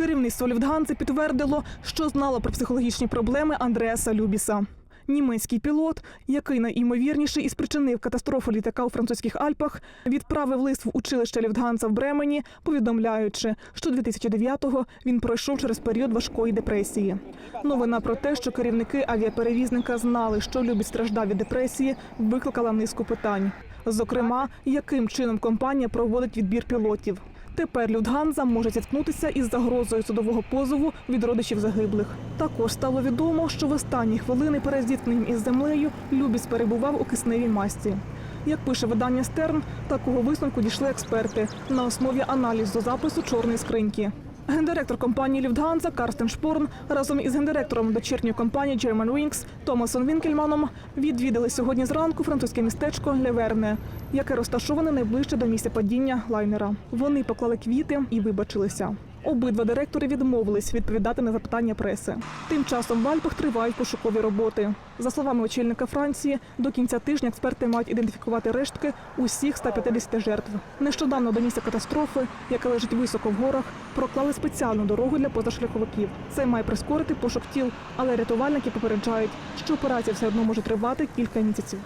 Керівництво Люфтганзи підтвердило, що знало про психологічні проблеми Андреаса Любіса. Німецький пілот, який найімовірніше і спричинив катастрофу літака у французьких Альпах, відправив лист в училище Люфтганза в Бремені, повідомляючи, що 2009-го він пройшов через період важкої депресії. Новина про те, що керівники авіаперевізника знали, що Любіс страждав від депресії, викликала низку питань. Зокрема, яким чином компанія проводить відбір пілотів. Тепер Люфтганза може зіткнутися із загрозою судового позову від родичів загиблих. Також стало відомо, що в останні хвилини перед зіткненням із землею Любіс перебував у кисневій масці. Як пише видання Стерн, такого висновку дійшли експерти на основі аналізу запису чорної скриньки. Гендиректор компанії Люфтганза Карстен Шпорн разом із гендиректором дочірньої компанії Germanwings Томасом Вінкельманом відвідали сьогодні зранку французьке містечко Леверне, яке розташоване найближче до місця падіння лайнера. Вони поклали квіти і вибачилися. Обидва директори відмовились відповідати на запитання преси. Тим часом в Альпах тривають пошукові роботи. За словами очільника Франції, до кінця тижня експерти мають ідентифікувати рештки усіх 150 жертв. Нещодавно до місця катастрофи, яке лежить високо в горах, проклали спеціальну дорогу для позашляховиків. Це має прискорити пошук тіл, але рятувальники попереджають, що операція все одно може тривати кілька місяців.